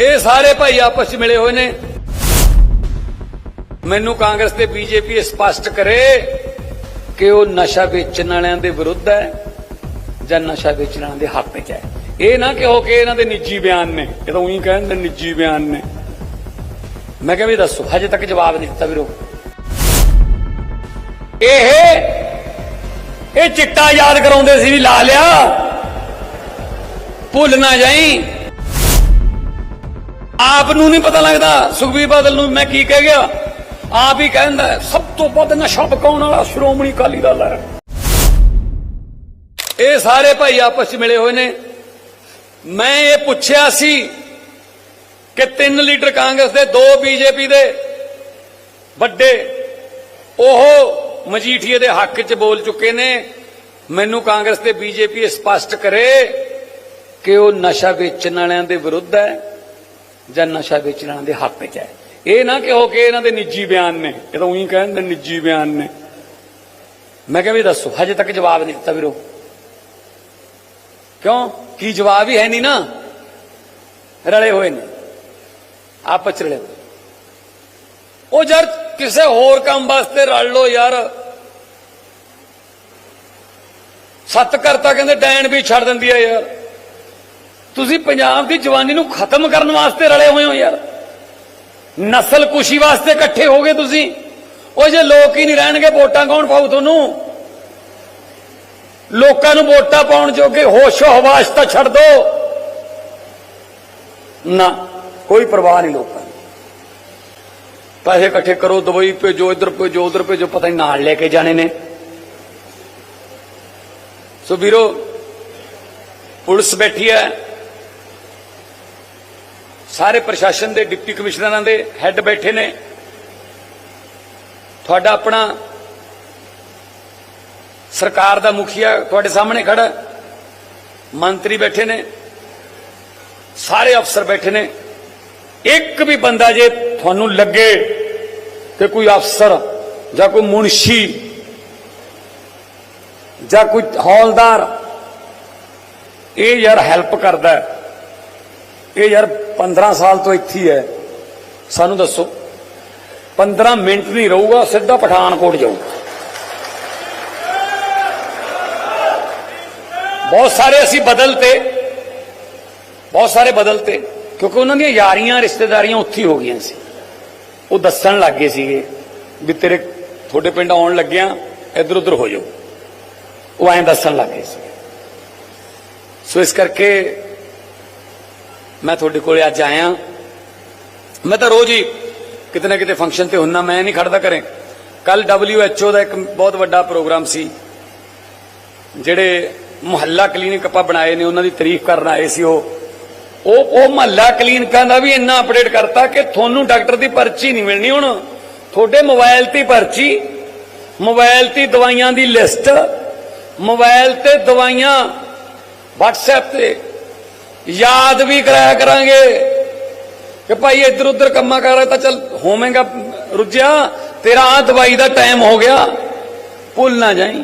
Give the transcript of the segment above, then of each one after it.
ਇਹ ਸਾਰੇ ਭਾਈ ਆਪਸ ਵਿੱਚ ਮਿਲੇ ਹੋਏ ਨੇ। ਮੈਨੂੰ ਕਾਂਗਰਸ ਤੇ ਬੀਜੇਪੀ ਸਪਸ਼ਟ ਕਰੇ ਕਿ ਉਹ ਨਸ਼ਾ ਵੇਚਣ ਵਾਲਿਆਂ ਦੇ ਵਿਰੁੱਧ ਹੈ ਜਾਂ ਨਸ਼ਾ ਵੇਚਣ ਵਾਲਿਆਂ ਦੇ ਹੱਕ ਚ ਹੈ। ਇਹ ਨਾ ਕਹੋ ਕਿ ਇਹਨਾਂ ਦੇ ਨਿੱਜੀ ਬਿਆਨ ਨੇ। ਇਹ ਤਾਂ ਉਹੀ ਕਹਿੰਦੇ ਨਿੱਜੀ ਬਿਆਨ ਨੇ। ਮੈਂ ਕਿਹਾ ਵੀ ਦੱਸੋ, ਹਜੇ ਤੱਕ ਜਵਾਬ ਨਹੀਂ ਦਿੱਤਾ ਵੀਰੋ। ਇਹ ਇਹ ਚਿੱਟਾ ਯਾਦ ਕਰਾਉਂਦੇ ਸੀ ਵੀ ਲਾ ਲਿਆ। ਭੁੱਲ ਨਾ ਜਾਈ। ਆਪ ਨੂੰ ਨਹੀਂ ਪਤਾ ਲੱਗਦਾ ਸੁਖਬੀਰ ਬਾਦਲ ਨੂੰ ਮੈਂ ਕੀ ਕਹਿ ਗਿਆ। ਆਪ ਹੀ ਕਹਿੰਦਾ ਹੈ, ਸਭ ਤੋਂ ਵੱਧ ਨਸ਼ਾ ਪਕਾਉਣ ਵਾਲਾ ਸ਼੍ਰੋਮਣੀ ਅਕਾਲੀ ਦਲ ਹੈ। ਇਹ ਸਾਰੇ ਭਾਈ ਆਪਸ ਵਿੱਚ ਮਿਲੇ ਹੋਏ ਨੇ। ਮੈਂ ਇਹ ਪੁੱਛਿਆ ਸੀ ਕਿ ਤਿੰਨ ਲੀਡਰ ਕਾਂਗਰਸ ਦੇ 2 ਬੀਜੇਪੀ ਦੇ ਵੱਡੇ ਉਹ ਮਜੀਠੀਏ ਦੇ ਹੱਕ 'ਚ ਬੋਲ ਚੁੱਕੇ ਨੇ। ਮੈਨੂੰ ਕਾਂਗਰਸ ਤੇ ਬੀਜੇਪੀ ਸਪਸ਼ਟ ਕਰੇ ਕਿ ਉਹ ਨਸ਼ਾ ਵੇਚਣ ਵਾਲਿਆਂ ਦੇ ਵਿਰੁੱਧ ਹੈ। ਜਾਂ ਨਸ਼ਾ ਵੇਚਣ ਵਾਲਿਆਂ ਦੇ ਹੱਕ 'ਚ ਹੈ। ਇਹ ਨਾ ਕਹੋ ਕਿ ਇਹਨਾਂ ਦੇ ਨਿੱਜੀ ਬਿਆਨ ਨੇ। ਇਹ ਤਾਂ ਉਹੀ ਕਹਿੰਦੇ ਨਿੱਜੀ ਬਿਆਨ ਨੇ। ਮੈਂ ਕਿਹਾ ਵੀ ਦੱਸੋ, ਹਜੇ ਤੱਕ ਜਵਾਬ ਨਹੀਂ ਦਿੱਤਾ ਵੀਰੋ। ਕਿਉਂ? ਕੀ ਜਵਾਬ ਹੀ ਹੈ ਨਹੀਂ ਨਾ? ਰਲੇ ਹੋਏ ਨੇ। ਆਪਸ 'ਚ ਰਲੇ ਉਹ ਯਾਰ ਕਿਸੇ ਹੋਰ ਕੰਮ ਵਾਸਤੇ ਰਲ ਲੋ ਯਾਰ। ਸੱਤ ਕਰਤਾ ਕਹਿੰਦੇ ਡੈਣ ਵੀ ਛੱਡ ਦਿੰਦੀ ਹੈ ਯਾਰ। ਤੁਸੀਂ ਪੰਜਾਬ ਦੀ ਜਵਾਨੀ ਨੂੰ ਖਤਮ ਕਰਨ ਵਾਸਤੇ ਰਲੇ ਹੋਏ ਹੋ ਯਾਰ। ਨਸਲ ਕੁਸ਼ੀ ਵਾਸਤੇ ਇਕੱਠੇ ਹੋ ਗਏ ਤੁਸੀਂ। ਉਹ ਜੇ ਲੋਕ ਹੀ ਨਹੀਂ ਰਹਿਣਗੇ, ਵੋਟਾਂ ਕੌਣ ਪਾਊ ਤੁਹਾਨੂੰ? ਲੋਕਾਂ ਨੂੰ ਵੋਟਾਂ ਪਾਉਣ ਜੋਗੇ ਹੋਸ਼ੋ ਹਵਾਸ ਤਾਂ ਛੱਡ ਦੋ। ਨਾ, ਕੋਈ ਪਰਵਾਹ ਨਹੀਂ ਲੋਕਾਂ ਦੀ। ਪੈਸੇ ਇਕੱਠੇ ਕਰੋ, ਦੁਬਈ ਭੇਜੋ, ਇੱਧਰ ਭੇਜੋ, ਉਧਰ ਭੇਜੋ, ਪਤਾ ਨਹੀਂ ਨਾਲ ਲੈ ਕੇ ਜਾਣੇ ਨੇ। ਸੋ ਵੀਰੋ, ਪੁਲਿਸ ਬੈਠੀ ਹੈ। ਸਾਰੇ ਪ੍ਰਸ਼ਾਸਨ ਦੇ, ਡਿਪਟੀ ਕਮਿਸ਼ਨਰਾਂ ਦੇ ਹੈੱਡ ਬੈਠੇ ਨੇ। ਤੁਹਾਡਾ ਆਪਣਾ ਸਰਕਾਰ ਦਾ ਮੁਖੀਆ ਤੁਹਾਡੇ ਸਾਹਮਣੇ ਖੜਾ। ਮੰਤਰੀ ਬੈਠੇ ਨੇ। ਸਾਰੇ ਅਫਸਰ ਬੈਠੇ ਨੇ। ਇੱਕ ਵੀ ਬੰਦਾ ਜੇ ਤੁਹਾਨੂੰ ਲੱਗੇ ਕਿ ਕੋਈ ਅਫਸਰ ਜਾਂ ਕੋਈ ਮੁਨਸ਼ੀ ਜਾਂ ਕੋਈ ਹੌਲਦਾਰ, ਇਹ ਯਾਰ ਹੈਲਪ ਕਰਦਾ। ਇਹ ਯਾਰ 15 ਸਾਲ ਤੋਂ ਇੱਥੇ ਹੀ ਹੈ। ਸਾਨੂੰ ਦੱਸੋ। 15 ਮਿੰਟ ਨਹੀਂ ਰਹੂਗਾ, ਸਿੱਧਾ ਪਠਾਨਕੋਟ ਜਾਊਗਾ ਬਹੁਤ ਸਾਰੇ ਅਸੀਂ ਬਦਲਤੇ ਬਹੁਤ ਸਾਰੇ ਬਦਲਤੇ ਕਿਉਂਕਿ ਉਹਨਾਂ ਦੀਆਂ ਯਾਰੀਆਂ, ਰਿਸ਼ਤੇਦਾਰੀਆਂ ਉੱਥੇ ਹੋ ਗਈਆਂ ਸੀ। ਉਹ ਦੱਸਣ ਲੱਗ ਗਏ ਸੀਗੇ ਵੀ ਤੇਰੇ ਤੁਹਾਡੇ ਪਿੰਡ ਆਉਣ ਲੱਗਿਆ ਇੱਧਰ ਉੱਧਰ ਹੋ ਜਾਓ। ਉਹ ਐਂ ਦੱਸਣ ਲੱਗ ਗਏ ਸੀ ਸੋ ਇਸ ਕਰਕੇ ਮੈਂ ਤੁਹਾਡੇ ਕੋਲੇ ਅੱਜ ਆਇਆ। ਮੈਂ ਤਾਂ ਰੋਜ਼ ਹੀ ਕਿਤੇ ਨਾ ਕਿਤੇ ਫੰਕਸ਼ਨ ਤੇ ਹੁੰਨਾ ਮੈਂ ਨਹੀਂ ਖੜਦਾ ਕਰੇ ਕੱਲ WHO ਦਾ ਇੱਕ ਬਹੁਤ ਵੱਡਾ ਪ੍ਰੋਗਰਾਮ ਸੀ, ਜਿਹੜੇ ਮੁਹੱਲਾ ਕਲੀਨਿਕ ਆਪਾਂ ਬਣਾਏ ਨੇ, ਉਹਨਾਂ ਦੀ ਤਾਰੀਫ ਕਰਨ ਆਏ ਸੀ ਉਹ। ਉਹ ਉਹ ਮੁਹੱਲਾ ਕਲੀਨਿਕਾਂ ਦਾ ਵੀ ਇੰਨਾ ਅਪਡੇਟ ਕਰਤਾ ਕਿ ਤੁਹਾਨੂੰ ਡਾਕਟਰ ਦੀ ਪਰਚੀ ਨਹੀਂ ਮਿਲਣੀ ਹੁਣ। ਤੁਹਾਡੇ ਮੋਬਾਈਲ ਤੇ ਪਰਚੀ ਮੋਬਾਈਲ ਤੇ ਦਵਾਈਆਂ ਦੀ ਲਿਸਟ ਮੋਬਾਈਲ ਤੇ ਦਵਾਈਆਂ, WhatsApp ਤੇ ਯਾਦ ਵੀ ਕਰਾਇਆ ਕਰਾਂਗੇ ਕਿ ਭਾਈ ਇੱਧਰ ਉੱਧਰ ਕੰਮਾਂ ਕਰ ਰਿਹਾ ਤਾਂ ਚੱਲ ਹੋਵੇਂਗਾ ਰੁੱਝਿਆ, ਤੇਰਾ ਆ ਦਵਾਈ ਦਾ ਟਾਈਮ ਹੋ ਗਿਆ। ਭੁੱਲ ਨਾ ਜਾਈ।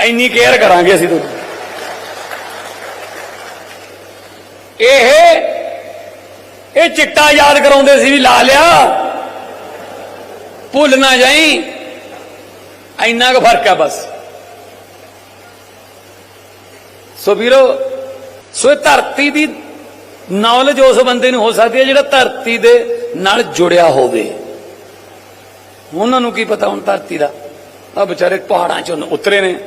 ਇੰਨੀ ਕੇਅਰ ਕਰਾਂਗੇ ਅਸੀਂ ਤੁਹਾਨੂੰ ਇਹ ਇਹ ਚਿੱਟਾ ਯਾਦ ਕਰਾਉਂਦੇ ਸੀ ਵੀ ਲਾ ਲਿਆ। ਭੁੱਲ ਨਾ ਜਾਈ। ਇੰਨਾ ਕੁ ਫ਼ਰਕ ਹੈ ਬਸ। ਸੋ ਵੀਰੋ ਸੋ ਇਹ ਧਰਤੀ ਦੀ ਨੌਲੇਜ ਉਸ ਬੰਦੇ ਨੂੰ ਹੋ ਸਕਦੀ ਹੈ ਜਿਹੜਾ ਧਰਤੀ ਦੇ ਨਾਲ ਜੁੜਿਆ ਹੋਵੇ। ਉਹਨਾਂ ਨੂੰ ਕੀ ਪਤਾ ਹੁਣ ਧਰਤੀ ਦਾ? ਆ ਵਿਚਾਰੇ ਪਹਾੜਾਂ ਚੋਂ ਉਤਰੇ ਨੇ।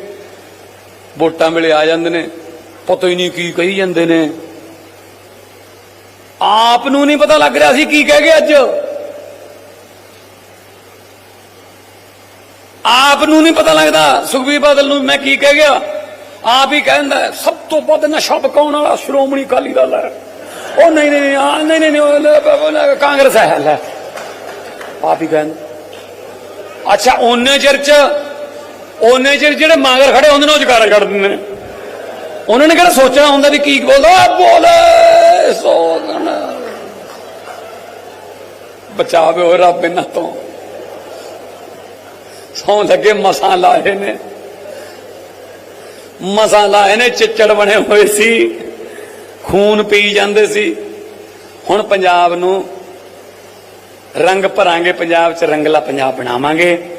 ਵੋਟਾਂ ਵੇਲੇ ਆ ਜਾਂਦੇ ਨੇ। ਪਤਾ ਹੀ ਨਹੀਂ ਕੀ ਕਹੀ ਜਾਂਦੇ ਨੇ। ਆਪ ਨੂੰ ਨਹੀਂ ਪਤਾ ਲੱਗ ਰਿਹਾ ਸੀ ਕੀ ਕਹਿ ਗਏ ਅੱਜ। ਆਪ ਨੂੰ ਨਹੀਂ ਪਤਾ ਲੱਗਦਾ। ਸੁਖਬੀਰ ਬਾਦਲ ਨੂੰ ਮੈਂ ਕੀ ਕਹਿ ਗਿਆ? ਆਪ ਹੀ ਕਹਿੰਦਾ ਹੈ, ਸਭ ਤੋਂ ਵੱਧ ਨਸ਼ਾ ਪਕਾਉਣ ਵਾਲਾ ਸ਼੍ਰੋਮਣੀ ਅਕਾਲੀ ਦਲ ਹੈ। ਉਹ ਨਹੀਂ ਨਹੀਂ ਆ, ਨਹੀਂ ਨਹੀਂ ਨਹੀਂ ਕਾਂਗਰਸ ਹੈ ਲੈ। ਆਪ ਹੀ ਕਹਿੰਦਾ। ਅੱਛਾ ਉਹਨੇ ਚਿਰ ਚ ਉਹਨੇ ਚਿਰ ਜਿਹੜੇ ਮਾਂਗਰ ਖੜੇ ਹੁੰਦੇ ਨੇ ਉਹ ਜਕਾਰਾ ਕੱਢ ਦਿੰਦੇ ਨੇ। ਉਹਨਾਂ ਨੇ ਕਿਹੜਾ ਸੋਚਣਾ ਹੁੰਦਾ ਵੀ ਕੀ ਬੋਲਦਾ? ਬੋਲੇ ਸੋਗਣ। ਬਚਾਵੇ ਹੋ ਰੱਬ ਇਹਨਾਂ ਤੋਂ। ਸੌਂ ਲੱਗੇ ਮਸਾਂ ਲਾਏ ਨੇ। ਮਸਾਂ ਲਾਏ ਨੇ ਚਿੱਚੜ ਬਣੇ ਹੋਏ ਸੀ। ਖੂਨ ਪੀ ਜਾਂਦੇ ਸੀ। ਹੁਣ ਪੰਜਾਬ ਨੂੰ ਰੰਗ ਭਰਾਂਗੇ, ਪੰਜਾਬ 'ਚ ਰੰਗਲਾ ਪੰਜਾਬ ਬਣਾਵਾਂਗੇ।